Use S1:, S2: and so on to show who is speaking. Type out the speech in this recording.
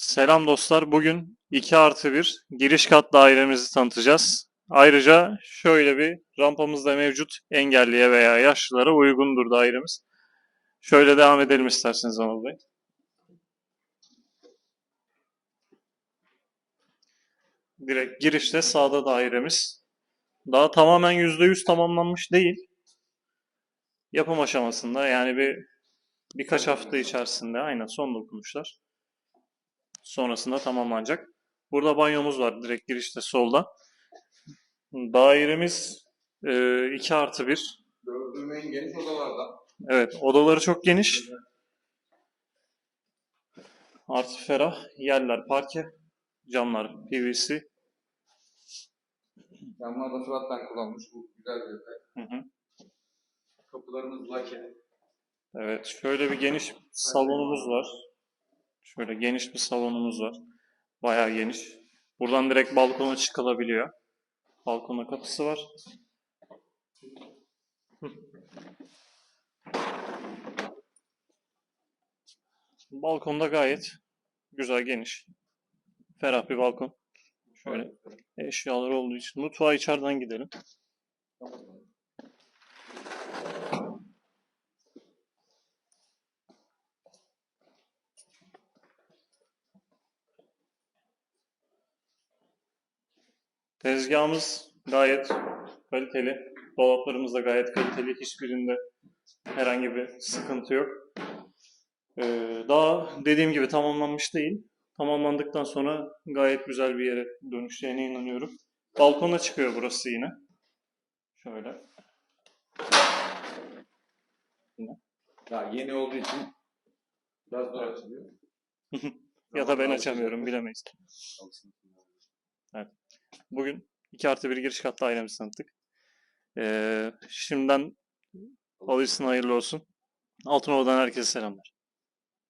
S1: Selam dostlar. Bugün 2 artı 1 giriş kat dairemizi tanıtacağız. Ayrıca şöyle bir rampamız da mevcut. Engelliye veya yaşlılara uygundur dairemiz. Şöyle devam edelim isterseniz Anıl Bey. Direkt girişte sağda dairemiz. Daha tamamen %100 tamamlanmış değil. Yapım aşamasında yani bir birkaç hafta içerisinde aynen son dokunuşlar. Sonrasında tamamlanacak. Burada banyomuz var direkt girişte solda. Dairemiz 2 artı 1.
S2: Gördüğüm en geniş odalardan.
S1: Evet odaları çok geniş. Artı ferah. Yerler parke. Camlar PVC.
S2: Camlar da Fırat'tan kullanmış. Bu güzel bir detay.
S1: Hı hı.
S2: Kapılarımız lake.
S1: Evet şöyle bir geniş salonumuz var. Şöyle geniş bir salonumuz var. Bayağı geniş. Buradan direkt balkona çıkılabiliyor. Balkona kapısı var. Balkonda gayet güzel geniş. Ferah bir balkon. Şöyle eşyalar olduğu için. Mutfağa içeriden gidelim. Tezgahımız gayet kaliteli. Dolaplarımız da gayet kaliteli. Hiçbirinde herhangi bir sıkıntı yok. Ee, daha dediğim gibi tamamlanmış değil. Tamamlandıktan sonra gayet güzel bir yere dönüşeceğine inanıyorum. Balkona çıkıyor burası yine. Şöyle.
S2: Ya yeni olduğu için biraz zor açılıyor.
S1: Ya da ben açamıyorum bilemeyiz. Bugün 2 artı 1 giriş kat dairemizi tanıttık. Ee, şimdiden alıcısına hayırlı olsun. Altınova'dan herkese selamlar.